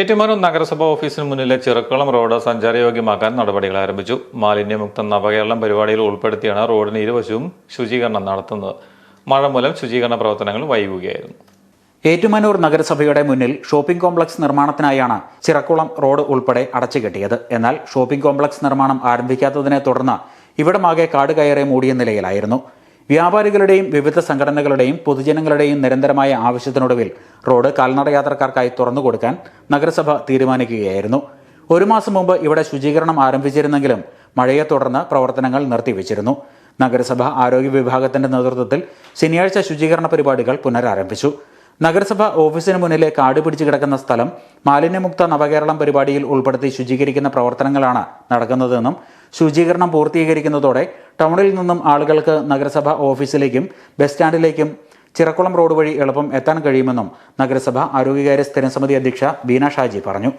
ഏറ്റുമാനൂർ നഗരസഭാ ഓഫീസിന് മുന്നിലെ ചിറക്കുളം റോഡ് സഞ്ചാരയോഗ്യമാക്കാൻ നടപടികൾ ആരംഭിച്ചു. മാലിന്യമുക്ത നവകേരളം പരിപാടിയിൽ ഉൾപ്പെടുത്തിയാണ് റോഡിന് ഇരുവശവും ശുചീകരണം നടത്തുന്നത്. മഴ മൂലം ശുചീകരണ പ്രവർത്തനങ്ങൾ വൈകുകയായിരുന്നു. ഏറ്റുമാനൂർ നഗരസഭയുടെ മുന്നിൽ ഷോപ്പിംഗ് കോംപ്ലക്സ് നിർമ്മാണത്തിനായാണ് ചിറക്കുളം റോഡ് ഉൾപ്പെടെ അടച്ചുകെട്ടിയത്. എന്നാൽ ഷോപ്പിംഗ് കോംപ്ലക്സ് നിർമ്മാണം ആരംഭിക്കാത്തതിനെ തുടർന്ന് ഇവിടമാകെ കാട് കയറി മൂടിയ നിലയിലായിരുന്നു. വ്യാപാരികളുടെയും വിവിധ സംഘടനകളുടെയും പൊതുജനങ്ങളുടെയും നിരന്തരമായ ആവശ്യത്തിനൊടുവിൽ റോഡ് കാൽനട കാൽനടയാത്രക്കാർക്കായി തുറന്നുകൊടുക്കാൻ നഗരസഭ തീരുമാനിക്കുകയായിരുന്നു. ഒരു മാസം മുമ്പ് ഇവിടെ ശുചീകരണം ആരംഭിച്ചിരുന്നെങ്കിലും മഴയെ തുടർന്ന് പ്രവർത്തനങ്ങൾ നിർത്തിവെച്ചിരുന്നു. നഗരസഭ ആരോഗ്യ വിഭാഗത്തിന്റെ നേതൃത്വത്തിൽ ശനിയാഴ്ച ശുചീകരണ പരിപാടികൾ പുനരാരംഭിച്ചു. നഗരസഭ ഓഫീസിന് മുന്നിലെ കാട് പിടിച്ചു കിടക്കുന്ന സ്ഥലം മാലിന്യമുക്ത നവകേരളം പരിപാടിയിൽ ഉൾപ്പെടുത്തി ശുചീകരിക്കുന്ന പ്രവർത്തനങ്ങളാണ് നടക്കുന്നതെന്നും ശുചീകരണം പൂർത്തീകരിക്കുന്നതോടെ ടൗണിൽ നിന്നും ആളുകൾക്ക് നഗരസഭ ഓഫീസിലേക്കും ബസ് സ്റ്റാൻഡിലേക്കും ചിറക്കുളം റോഡ് വഴി എളുപ്പം എത്താൻ കഴിയുമെന്നും നഗരസഭ ആരോഗ്യകാര്യ സ്ഥിരം സമിതി അധ്യക്ഷ ബീന ഷാജി പറഞ്ഞു.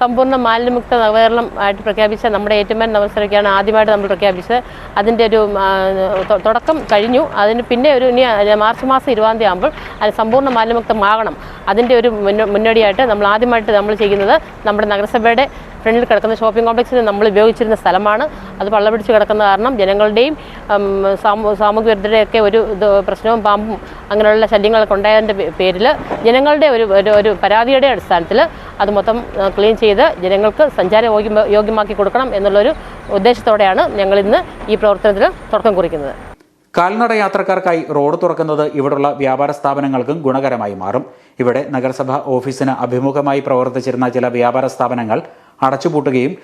സമ്പൂർണ മാലിന്യമുക്ത നവകേരളം ആയിട്ട് പ്രഖ്യാപിച്ച നമ്മുടെ ഏറ്റുമാൻ നവസരയ്ക്കാണ് ആദ്യമായിട്ട് നമ്മൾ പ്രഖ്യാപിച്ചത്. അതിന്റെ ഒരു തുടക്കം കഴിഞ്ഞു. അതിന് പിന്നെ ഒരു ഇനി മാർച്ച് മാസം ഇരുപതാം തീയതി ആകുമ്പോൾ അത് സമ്പൂർണ മാലിന്യമുക്തമാകണം. അതിന്റെ ഒരു മുന്നോടിയായിട്ട് നമ്മൾ ആദ്യമായിട്ട് നമ്മൾ ചെയ്യുന്നത് നമ്മുടെ നഗരസഭയുടെ ഫ്രണ്ടിൽ കിടക്കുന്ന ഷോപ്പിംഗ് കോംപ്ലക്സിൽ നമ്മൾ ഉപയോഗിച്ചിരുന്ന സ്ഥലമാണ്. അത് പള്ളപിടിച്ച് കിടക്കുന്ന കാരണം ജനങ്ങളുടെയും സാമൂഹ്യ വിരുദ്ധരുടെയൊക്കെ ഒരു പ്രശ്നവും പാമ്പും അങ്ങനെയുള്ള ശല്യങ്ങളൊക്കെ ഉണ്ടായതിന്റെ പേരിൽ ജനങ്ങളുടെ ഒരു- ഒരു പരാതിയുടെ അടിസ്ഥാനത്തിൽ അത് മൊത്തം ക്ലീൻ ചെയ്ത് ജനങ്ങൾക്ക് സഞ്ചാര യോഗ്യ യോഗ്യമാക്കി കൊടുക്കണം എന്നുള്ളൊരു ഉദ്ദേശത്തോടെയാണ് ഞങ്ങൾ ഇന്ന് ഈ പ്രവർത്തനത്തിൽ തുടക്കം കുറിക്കുന്നത്. കാൽനട യാത്രക്കാർക്കായി റോഡ് തുറക്കുന്നത് ഇവിടുള്ള വ്യാപാര സ്ഥാപനങ്ങൾക്കും ഗുണകരമായി മാറും. ഇവിടെ നഗരസഭ ഓഫീസിന് അഭിമുഖമായി പ്രവർത്തിച്ചിരുന്ന ചില വ്യാപാര സ്ഥാപനങ്ങൾ അടച്ചുപൂട്ടുകയും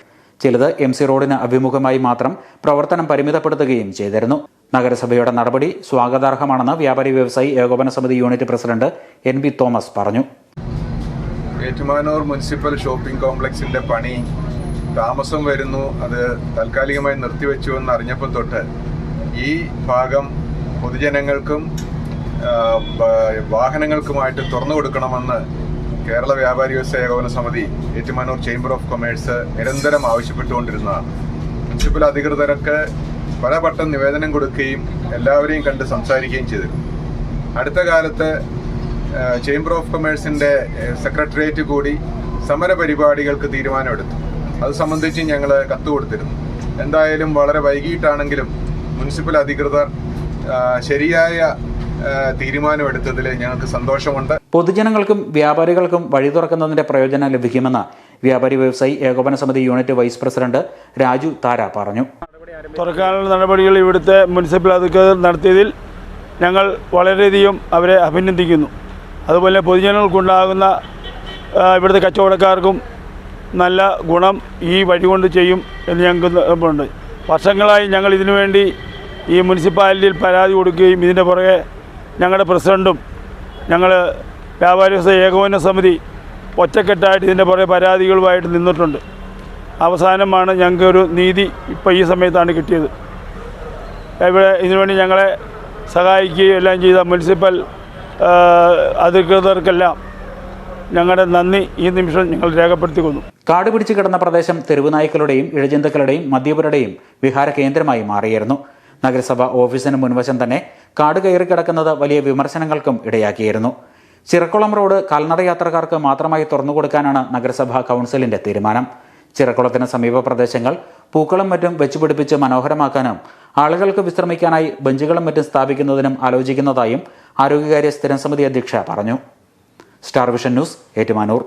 ചിലത് എം സി റോഡിന് അഭിമുഖമായി മാത്രം പ്രവർത്തനം പരിമിതപ്പെടുത്തുകയും ചെയ്തിരുന്നു. നഗരസഭയുടെ നടപടി സ്വാഗതാർഹമാണെന്ന് വ്യാപാരി വ്യവസായി ഏകോപന സമിതി unit president N B Thomas പറഞ്ഞു. ഏറ്റുമാനൂർ മുനിസിപ്പൽ ഷോപ്പിംഗ് കോംപ്ലക്സിന്റെ പണി താമസം വരുന്നു. അത് താൽക്കാലികമായി നിർത്തിവെച്ചു എന്ന് അറിഞ്ഞപ്പോൾ തൊട്ട് ഈ ഭാഗം പൊതുജനങ്ങൾക്കും വാഹനങ്ങൾക്കുമായിട്ട് തുറന്നു കൊടുക്കണമെന്ന് കേരള വ്യാപാരി വ്യവസായ ഏകോപന സമിതി ഏറ്റുമാനൂർ ചേംബർ ഓഫ് കൊമേഴ്സ് നിരന്തരം ആവശ്യപ്പെട്ടുകൊണ്ടിരുന്നതാണ്. മുനിസിപ്പൽ അധികൃതർക്ക് പലവട്ടം നിവേദനം കൊടുക്കുകയും എല്ലാവരെയും കണ്ട് സംസാരിക്കുകയും ചെയ്തിരുന്നു. അടുത്ത കാലത്ത് ചേംബർ ഓഫ് കൊമേഴ്സിന്റെ ഏഹ്, സെക്രട്ടേറിയറ്റ് കൂടി സമര പരിപാടികൾക്ക് തീരുമാനമെടുത്തു. അത് സംബന്ധിച്ച് ഞങ്ങൾ കത്ത് കൊടുത്തിരുന്നു. എന്തായാലും വളരെ വൈകിട്ടാണെങ്കിലും മുനിസിപ്പൽ അധികൃതർ ശരിയായ തീരുമാനമെടുത്തതിൽ ഞങ്ങൾക്ക് സന്തോഷമുണ്ട്. പൊതുജനങ്ങൾക്കും വ്യാപാരികൾക്കും വഴി തുറക്കുന്നതിന്റെ പ്രയോജനം ലഭിക്കുമെന്ന് വ്യാപാരി വ്യവസായി ഏകോപന സമിതി unit vice president Raju Thara പറഞ്ഞു. തുറക്കാനുള്ള നടപടികൾ ഇവിടുത്തെ മുനിസിപ്പൽ അധികൃതർ നടത്തിയതിൽ ഞങ്ങൾ വളരെയധികം അവരെ അഭിനന്ദിക്കുന്നു. അതുപോലെ പൊതുജനങ്ങൾക്കുണ്ടാകുന്ന ഇവിടുത്തെ കച്ചവടക്കാർക്കും നല്ല ഗുണം ഈ വഴി കൊണ്ട് ചെയ്യും എന്ന് ഞങ്ങൾക്ക് ഉണ്ട് വർഷങ്ങളായി ഞങ്ങൾ ഇതിനു വേണ്ടി ഈ മുനിസിപ്പാലിറ്റിയിൽ പരാതി കൊടുക്കുകയും ഇതിന്റെ പുറകെ ഞങ്ങളുടെ പ്രസിഡന്റും ഞങ്ങൾ വ്യാപാരി ഏകോപന സമിതി ഒറ്റക്കെട്ടായിട്ട് ഇതിന്റെ പുറകെ പരാതികളുമായിട്ട് നിന്നിട്ടുണ്ട്. അവസാനമാണ് ഞങ്ങൾക്ക് ഒരു നീതി ഇപ്പോൾ ഈ സമയത്താണ് കിട്ടിയത്. ഇവിടെ ഇതിനുവേണ്ടി ഞങ്ങളെ സഹായിക്കുകയും എല്ലാം ചെയ്ത മുനിസിപ്പൽ അധികൃതർക്കെല്ലാം ഞങ്ങളുടെ നന്ദി. ഈ നിമിഷം ഞങ്ങൾ രേഖപ്പെടുത്തിക്കുന്നു കാട് പിടിച്ചു കിടന്ന പ്രദേശം തെരുവുനായ്ക്കളുടെയും ഇഴജന്തുക്കളുടെയും മദ്യപരുടെയും വിഹാര കേന്ദ്രമായി മാറിയിരുന്നു. നഗരസഭ ഓഫീസിന് മുൻവശം തന്നെ കാട് കയറി കിടക്കുന്നത് വലിയ വിമർശനങ്ങൾക്കും ഇടയാക്കിയിരുന്നു. ചിറക്കുളം റോഡ് കാൽനട യാത്രക്കാർക്ക് മാത്രമായി തുറന്നുകൊടുക്കാനാണ് നഗരസഭ കൗൺസിലിന്റെ തീരുമാനം. ചിറക്കുളത്തിന് സമീപ പ്രദേശങ്ങൾ പൂക്കളും മറ്റും വെച്ചുപിടിപ്പിച്ച് മനോഹരമാക്കാനും ആളുകൾക്ക് വിശ്രമിക്കാനായി ബെഞ്ചുകളും മറ്റും സ്ഥാപിക്കുന്നതിനും ആലോചിക്കുന്നതായും ആരോഗ്യകാര്യ സ്ഥിരം സമിതി അധ്യക്ഷ പറഞ്ഞു. Star vision news Ettumanoor.